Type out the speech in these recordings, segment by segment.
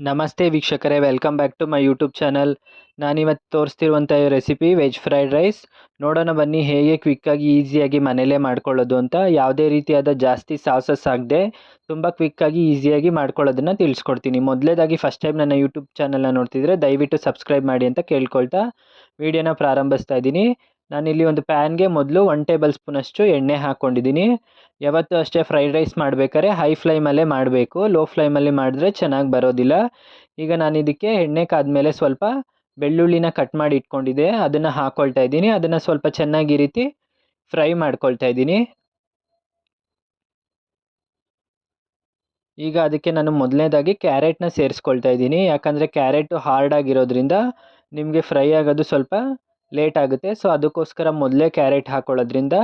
ನಮಸ್ತೆ ವೀಕ್ಷಕರೇ welcome back to my YouTube channel ನಾನಿವತ್ತು ತೋರಿಸ್ತಿರುವಂಥ ರೆಸಿಪಿ ವೆಜ್ ಫ್ರೈಡ್ ರೈಸ್ ನೋಡೋಣ ಬನ್ನಿ, ಹೇಗೆ ಕ್ವಿಕ್ಕಾಗಿ ಈಸಿಯಾಗಿ ಮನೇಲೇ ಮಾಡ್ಕೊಳ್ಳೋದು ಅಂತ. ಯಾವುದೇ ರೀತಿಯಾದ ಜಾಸ್ತಿ ಸಾಸಸ್ ಆಗದೆ, ತುಂಬ ಕ್ವಿಕ್ಕಾಗಿ ಈಸಿಯಾಗಿ ಮಾಡ್ಕೊಳ್ಳೋದನ್ನು ತಿಳಿಸ್ಕೊಡ್ತೀನಿ. ಮೊದಲೇದಾಗಿ ಫಸ್ಟ್ ಟೈಮ್ ನನ್ನ ಯೂಟ್ಯೂಬ್ ಚಾನಲ್ನ ನೋಡ್ತಿದ್ರೆ ದಯವಿಟ್ಟು ಸಬ್ಸ್ಕ್ರೈಬ್ ಮಾಡಿ ಅಂತ ಕೇಳ್ಕೊಳ್ತಾ ವಿಡಿಯೋನ ಪ್ರಾರಂಭಿಸ್ತಾ ಇದ್ದೀನಿ. ನಾನಿಲ್ಲಿ ಒಂದು ಪ್ಯಾನ್ಗೆ ಮೊದಲು ಒನ್ ಟೇಬಲ್ ಸ್ಪೂನಷ್ಟು ಎಣ್ಣೆ ಹಾಕ್ಕೊಂಡಿದ್ದೀನಿ ಯಾವತ್ತೂ ಅಷ್ಟೇ ಫ್ರೈಡ್ ರೈಸ್ ಮಾಡಬೇಕಾದ್ರೆ ಹೈ ಫ್ಲೇಮಲ್ಲೇ ಮಾಡಬೇಕು ಲೋ ಫ್ಲೇಮಲ್ಲಿ ಮಾಡಿದ್ರೆ ಚೆನ್ನಾಗಿ ಬರೋದಿಲ್ಲ. ಈಗ ನಾನು ಇದಕ್ಕೆ ಎಣ್ಣೆ ಕಾದ್ಮೇಲೆ ಸ್ವಲ್ಪ ಬೆಳ್ಳುಳ್ಳಿನ ಕಟ್ ಮಾಡಿ ಇಟ್ಕೊಂಡಿದ್ದೆ, ಅದನ್ನು ಹಾಕ್ಕೊಳ್ತಾ ಇದ್ದೀನಿ. ಅದನ್ನು ಸ್ವಲ್ಪ ಚೆನ್ನಾಗಿ ರೀತಿ ಫ್ರೈ ಮಾಡ್ಕೊಳ್ತಾ ಇದ್ದೀನಿ. ಈಗ ಅದಕ್ಕೆ ನಾನು ಮೊದಲನೇದಾಗಿ ಕ್ಯಾರೆಟ್ನ ಸೇರಿಸ್ಕೊಳ್ತಾ ಇದ್ದೀನಿ. ಯಾಕಂದರೆ ಕ್ಯಾರೆಟು ಹಾರ್ಡ್ ಆಗಿರೋದ್ರಿಂದ ನಿಮಗೆ ಫ್ರೈ ಆಗೋದು ಸ್ವಲ್ಪ ಲೇಟ್ ಆಗುತ್ತೆ. ಸೊ ಅದಕ್ಕೋಸ್ಕರ ಮೊದಲೇ ಕ್ಯಾರೆಟ್ ಹಾಕ್ಕೊಳ್ಳೋದ್ರಿಂದ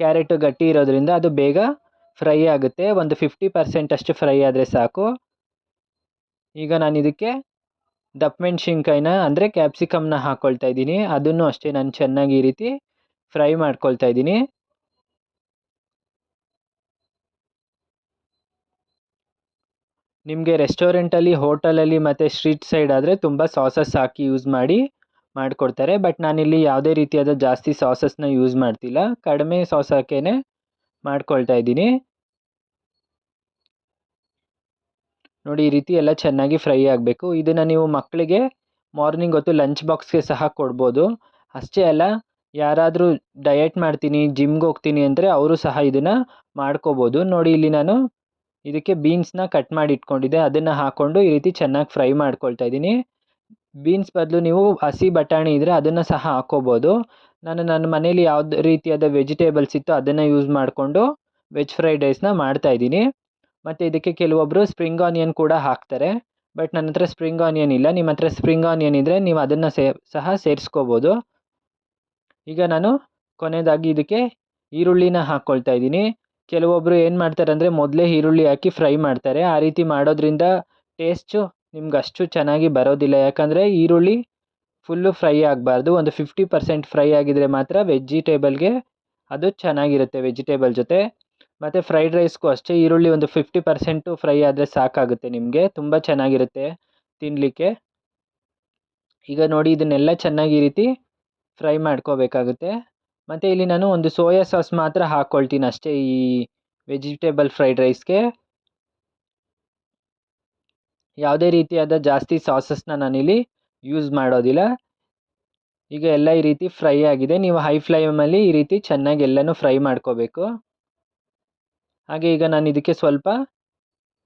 ಕ್ಯಾರೆಟು ಗಟ್ಟಿ ಇರೋದ್ರಿಂದ ಅದು ಬೇಗ ಫ್ರೈ ಆಗುತ್ತೆ. ಒಂದು ಫಿಫ್ಟಿ ಪರ್ಸೆಂಟ್ ಅಷ್ಟು ಫ್ರೈ ಆದರೆ ಸಾಕು. ಈಗ ನಾನು ಇದಕ್ಕೆ ದಪ್ಪ ಮೆಣಸಿನ್ಕಾಯಿನ ಅಂದರೆ ಕ್ಯಾಪ್ಸಿಕಮ್ನ ಹಾಕ್ಕೊಳ್ತಾ ಇದ್ದೀನಿ. ಅದನ್ನು ಅಷ್ಟೇ ನಾನು ಚೆನ್ನಾಗಿ ಈ ರೀತಿ ಫ್ರೈ ಮಾಡ್ಕೊಳ್ತಾ ಇದ್ದೀನಿ. ನಿಮಗೆ ರೆಸ್ಟೋರೆಂಟಲ್ಲಿ ಹೋಟಲಲ್ಲಿ ಮತ್ತು ಸ್ಟ್ರೀಟ್ ಸೈಡ್ ಆದರೆ ತುಂಬ ಸಾಸಸ್ ಹಾಕಿ ಯೂಸ್ ಮಾಡಿ. ಮಾಡಿಕೊಡ್ತಾರೆ. ಬಟ್ ನಾನಿಲ್ಲಿ ಯಾವುದೇ ರೀತಿಯಾದ ಜಾಸ್ತಿ ಸಾಸಸ್ನ ಯೂಸ್ ಮಾಡ್ತಿಲ್ಲ. ಕಡಿಮೆ ಸಾಸ್ ಹಾಕೇ ಮಾಡ್ಕೊಳ್ತಾ ಇದ್ದೀನಿ. ನೋಡಿ, ಈ ರೀತಿ ಎಲ್ಲ ಚೆನ್ನಾಗಿ ಫ್ರೈ ಆಗಬೇಕು. ಇದನ್ನು ನೀವು ಮಕ್ಕಳಿಗೆ ಮಾರ್ನಿಂಗ್ ಹೊತ್ತು ಲಂಚ್ ಬಾಕ್ಸ್ಗೆ ಸಹ ಕೊಡ್ಬೋದು. ಅಷ್ಟೇ ಅಲ್ಲ, ಯಾರಾದರೂ ಡಯಟ್ ಮಾಡ್ತೀನಿ ಜಿಮ್ಗೆ ಹೋಗ್ತೀನಿ ಅಂದರೆ ಅವರು ಸಹ ಇದನ್ನು ಮಾಡ್ಕೋಬೋದು. ನೋಡಿ, ಇಲ್ಲಿ ನಾನು ಇದಕ್ಕೆ ಬೀನ್ಸ್ನ ಕಟ್ ಮಾಡಿ ಇಟ್ಕೊಂಡಿದ್ದೆ. ಅದನ್ನು ಹಾಕ್ಕೊಂಡು ಈ ರೀತಿ ಚೆನ್ನಾಗಿ ಫ್ರೈ ಮಾಡ್ಕೊಳ್ತಾ ಇದ್ದೀನಿ. ಬೀನ್ಸ್ ಬದಲು ನೀವು ಹಸಿ ಬಟಾಣಿ ಇದ್ದರೆ ಅದನ್ನು ಸಹ ಹಾಕ್ಕೋಬೋದು ನಾನು ನನ್ನ ಮನೇಲಿ ಯಾವ್ದು ರೀತಿಯಾದ ವೆಜಿಟೇಬಲ್ಸ್ ಇತ್ತು ಅದನ್ನು ಯೂಸ್ ಮಾಡಿಕೊಂಡು ವೆಜ್ ಫ್ರೈಡ್ ರೈಸ್ನ ಮಾಡ್ತಾಯಿದ್ದೀನಿ ಮತ್ತು ಇದಕ್ಕೆ ಕೆಲವೊಬ್ಬರು ಸ್ಪ್ರಿಂಗ್ ಆನಿಯನ್ ಕೂಡ ಹಾಕ್ತಾರೆ. ಬಟ್ ನನ್ನ ಹತ್ರ ಸ್ಪ್ರಿಂಗ್ ಆನಿಯನ್ ಇಲ್ಲ. ನಿಮ್ಮ ಹತ್ರ ಸ್ಪ್ರಿಂಗ್ ಆನಿಯನ್ ಇದ್ದರೆ ನೀವು ಅದನ್ನು ಸೇ, ಸಹ ಸೇರಿಸ್ಕೋಬೋದು. ಈಗ ನಾನು ಕೊನೆಯದಾಗಿ ಇದಕ್ಕೆ ಈರುಳ್ಳಿನ ಹಾಕ್ಕೊಳ್ತಾ ಇದ್ದೀನಿ. ಕೆಲವೊಬ್ಬರು ಏನು ಮಾಡ್ತಾರೆ ಅಂದರೆ ಮೊದಲೇ ಈರುಳ್ಳಿ ಹಾಕಿ ಫ್ರೈ ಮಾಡ್ತಾರೆ. ಆ ರೀತಿ ಮಾಡೋದ್ರಿಂದ ಟೇಸ್ಟು ನಿಮ್ಗೆ ಅಷ್ಟು ಚೆನ್ನಾಗಿ ಬರೋದಿಲ್ಲ. ಯಾಕಂದರೆ ಈರುಳ್ಳಿ ಫುಲ್ಲು ಫ್ರೈ ಆಗಬಾರ್ದು. ಒಂದು ಫಿಫ್ಟಿ ಪರ್ಸೆಂಟ್ ಫ್ರೈ ಆಗಿದರೆ ಮಾತ್ರ ವೆಜಿಟೇಬಲ್ಗೆ ಅದು ಚೆನ್ನಾಗಿರುತ್ತೆ ವೆಜಿಟೇಬಲ್ ಜೊತೆ. ಮತ್ತು ಫ್ರೈಡ್ ರೈಸ್ಗೂ ಅಷ್ಟೇ ಈರುಳ್ಳಿ ಒಂದು ಫಿಫ್ಟಿ ಪರ್ಸೆಂಟು ಫ್ರೈ ಆದರೆ ಸಾಕಾಗುತ್ತೆ ನಿಮಗೆ. ತುಂಬ ಚೆನ್ನಾಗಿರುತ್ತೆ ತಿನ್ನಲಿಕ್ಕೆ ಈಗ ನೋಡಿ ಇದನ್ನೆಲ್ಲ ಚೆನ್ನಾಗಿ ಈ ರೀತಿ ಫ್ರೈ ಮಾಡ್ಕೋಬೇಕಾಗುತ್ತೆ. ಮತ್ತು ಇಲ್ಲಿ ನಾನು ಒಂದು ಸೋಯಾ ಸಾಸ್ ಮಾತ್ರ ಹಾಕ್ಕೊಳ್ತೀನಿ ಅಷ್ಟೇ ಈ ವೆಜಿಟೇಬಲ್ ಫ್ರೈಡ್ ರೈಸ್ಗೆ ಯಾವುದೇ ರೀತಿಯಾದ ಜಾಸ್ತಿ ಸಾಸಸ್ನ ನಾನಿಲ್ಲಿ ಯೂಸ್ ಮಾಡೋದಿಲ್ಲ. ಈಗ ಎಲ್ಲ ಈ ರೀತಿ ಫ್ರೈ ಆಗಿದೆ. ನೀವು ಹೈ ಫ್ಲೇಮಲ್ಲಿ ಈ ರೀತಿ ಚೆನ್ನಾಗಿ ಎಲ್ಲನೂ ಫ್ರೈ ಮಾಡ್ಕೋಬೇಕು. ಹಾಗೆ ಈಗ ನಾನು ಇದಕ್ಕೆ ಸ್ವಲ್ಪ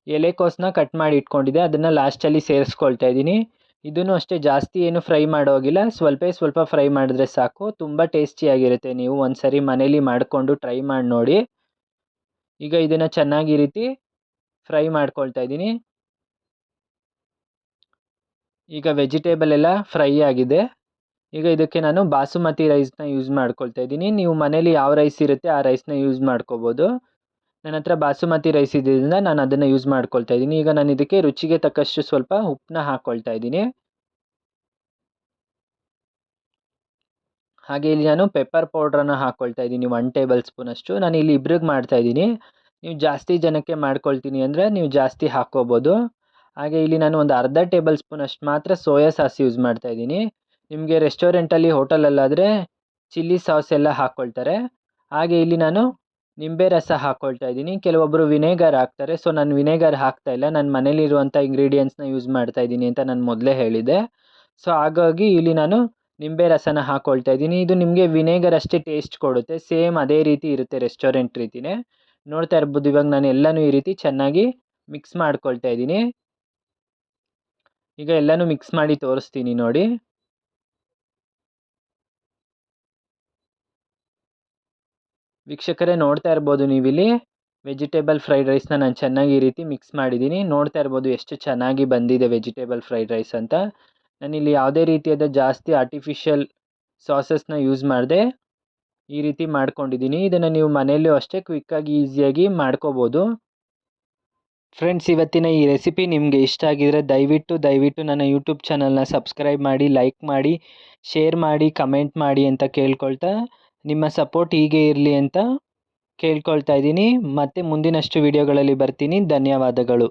ಎಲೆಕೋಸನ್ನ ಕಟ್ ಮಾಡಿ ಇಟ್ಕೊಂಡಿದ್ದೆ. ಅದನ್ನು ಲಾಸ್ಟಲ್ಲಿ ಸೇರಿಸ್ಕೊಳ್ತಾ ಇದ್ದೀನಿ. ಇದನ್ನು ಅಷ್ಟೇ ಜಾಸ್ತಿ ಏನು ಫ್ರೈ ಮಾಡೋಗಿಲ್ಲ ಸ್ವಲ್ಪ ಸ್ವಲ್ಪ ಫ್ರೈ ಮಾಡಿದ್ರೆ ಸಾಕು. ತುಂಬ ಟೇಸ್ಟಿಯಾಗಿರುತ್ತೆ ನೀವು ಒಂದು ಸರಿ ಮನೇಲಿ ಮಾಡಿಕೊಂಡು ಟ್ರೈ ಮಾಡಿ ನೋಡಿ. ಈಗ ಇದನ್ನು ಚೆನ್ನಾಗಿ ರೀತಿ ಫ್ರೈ ಮಾಡ್ಕೊಳ್ತಾ ಇದ್ದೀನಿ. ಈಗ ವೆಜಿಟೇಬಲ್ ಎಲ್ಲ ಫ್ರೈ ಆಗಿದೆ. ಈಗ ಇದಕ್ಕೆ ನಾನು ಬಾಸುಮತಿ ರೈಸ್ನ ಯೂಸ್ ಮಾಡ್ಕೊಳ್ತಾ ಇದ್ದೀನಿ. ನೀವು ಮನೇಲಿ ಯಾವ ರೈಸ್ ಇರುತ್ತೆ ಆ ರೈಸ್ನ ಯೂಸ್ ಮಾಡ್ಕೋಬೋದು. ನನ್ನ ಹತ್ರ ಬಾಸುಮತಿ ರೈಸ್ ಇದ್ದಿದ್ದರಿಂದ ನಾನು ಅದನ್ನು ಯೂಸ್ ಮಾಡ್ಕೊಳ್ತಾ ಇದ್ದೀನಿ. ಈಗ ನಾನು ಇದಕ್ಕೆ ರುಚಿಗೆ ತಕ್ಕಷ್ಟು ಸ್ವಲ್ಪ ಉಪ್ಪನ್ನ ಹಾಕ್ಕೊಳ್ತಾ ಇದ್ದೀನಿ. ಹಾಗೆ ಇಲ್ಲಿ ನಾನು ಪೆಪ್ಪರ್ ಪೌಡ್ರನ್ನು ಹಾಕ್ಕೊಳ್ತಾ ಇದ್ದೀನಿ ಒನ್ ಟೇಬಲ್ ಸ್ಪೂನಷ್ಟು ನಾನು ಇಲ್ಲಿ ಇಬ್ರಿಗೆ ಮಾಡ್ತಾ ಇದ್ದೀನಿ. ನೀವು ಜಾಸ್ತಿ ಜನಕ್ಕೆ ಮಾಡ್ಕೊಳ್ತೀನಿ ಅಂದರೆ ನೀವು ಜಾಸ್ತಿ ಹಾಕ್ಕೋಬೋದು. ಹಾಗೆ ಇಲ್ಲಿ ನಾನು ಒಂದು ಅರ್ಧ ಟೇಬಲ್ ಸ್ಪೂನ್ ಅಷ್ಟು ಮಾತ್ರ ಸೋಯಾ ಸಾಸ್ ಯೂಸ್ ಮಾಡ್ತಾ ಇದ್ದೀನಿ. ನಿಮಗೆ ರೆಸ್ಟೋರೆಂಟಲ್ಲಿ ಹೋಟೆಲಲ್ಲಾದರೆ ಚಿಲ್ಲಿ ಸಾಸ್ ಎಲ್ಲ ಹಾಕ್ಕೊಳ್ತಾರೆ ಹಾಗೆ ಇಲ್ಲಿ ನಾನು ನಿಂಬೆ ರಸ ಹಾಕ್ಕೊಳ್ತಾ ಇದ್ದೀನಿ. ಕೆಲವೊಬ್ಬರು ವಿನೇಗರ್ ಹಾಕ್ತಾರೆ. ಸೊ ನಾನು ವಿನೇಗರ್ ಹಾಕ್ತಾ ಇಲ್ಲ. ನನ್ನ ಮನೇಲಿರುವಂಥ ಇಂಗ್ರೀಡಿಯೆಂಟ್ಸ್ನ ಯೂಸ್ ಮಾಡ್ತಾ ಇದ್ದೀನಿ ಅಂತ ನಾನು ಮೊದಲೇ ಹೇಳಿದೆ ಸೊ ಹಾಗಾಗಿ ಇಲ್ಲಿ ನಾನು ನಿಂಬೆ ರಸನ ಹಾಕ್ಕೊಳ್ತಾ ಇದ್ದೀನಿ. ಇದು ನಿಮಗೆ ವಿನೇಗರ್ ಅಷ್ಟೇ ಟೇಸ್ಟ್ ಕೊಡುತ್ತೆ. ಸೇಮ್ ಅದೇ ರೀತಿ ಇರುತ್ತೆ ರೆಸ್ಟೋರೆಂಟ್ ರೀತಿಯೇ ನೋಡ್ತಾ ಇರ್ಬೋದು. ಇವಾಗ ನಾನು ಎಲ್ಲನೂ ಈ ರೀತಿ ಚೆನ್ನಾಗಿ ಮಿಕ್ಸ್ ಮಾಡ್ಕೊಳ್ತಾ ಇದ್ದೀನಿ. ಈಗ ಎಲ್ಲನೂ ಮಿಕ್ಸ್ ಮಾಡಿ ತೋರಿಸ್ತೀನಿ ನೋಡಿ. ವೀಕ್ಷಕರೇ ನೋಡ್ತಾ ಇರ್ಬೋದು ನೀವಿಲ್ಲಿ. ವೆಜಿಟೇಬಲ್ ಫ್ರೈಡ್ ರೈಸ್ನ ನಾನು ಚೆನ್ನಾಗಿ ಈ ರೀತಿ ಮಿಕ್ಸ್ ಮಾಡಿದ್ದೀನಿ. ನೋಡ್ತಾ ಇರ್ಬೋದು ಎಷ್ಟು ಚೆನ್ನಾಗಿ ಬಂದಿದೆ ವೆಜಿಟೇಬಲ್ ಫ್ರೈಡ್ ರೈಸ್ ಅಂತ. ನಾನಿಲ್ಲಿ ಯಾವುದೇ ರೀತಿಯಾದ ಜಾಸ್ತಿ ಆರ್ಟಿಫಿಷಿಯಲ್ ಸಾಸಸ್ನ ಯೂಸ್ ಮಾಡಿದೆ ಈ ರೀತಿ ಮಾಡ್ಕೊಂಡಿದ್ದೀನಿ. ಇದನ್ನು ನೀವು ಮನೆಯಲ್ಲೂ ಅಷ್ಟೇ ಕ್ವಿಕ್ಕಾಗಿ ಈಸಿಯಾಗಿ ಮಾಡ್ಕೋಬೋದು. ಫ್ರೆಂಡ್ಸ್ ಇವತ್ತಿನ ಈ ರೆಸಿಪಿ ನಿಮಗೆ ಇಷ್ಟ ಆಗಿದರೆ ದಯವಿಟ್ಟು ದಯವಿಟ್ಟು ನನ್ನ ಯೂಟ್ಯೂಬ್ ಚಾನಲ್ನ ಸಬ್ಸ್ಕ್ರೈಬ್ ಮಾಡಿ ಲೈಕ್ ಮಾಡಿ ಶೇರ್ ಮಾಡಿ ಕಮೆಂಟ್ ಮಾಡಿ ಅಂತ ಕೇಳ್ಕೊಳ್ತಾ, ನಿಮ್ಮ ಸಪೋರ್ಟ್ ಹೀಗೆ ಇರಲಿ ಅಂತ ಕೇಳ್ಕೊಳ್ತಾ ಇದ್ದೀನಿ. ಮತ್ತೆ ಮುಂದಿನಷ್ಟು ವಿಡಿಯೋಗಳಲ್ಲಿ ಬರ್ತೀನಿ. ಧನ್ಯವಾದಗಳು.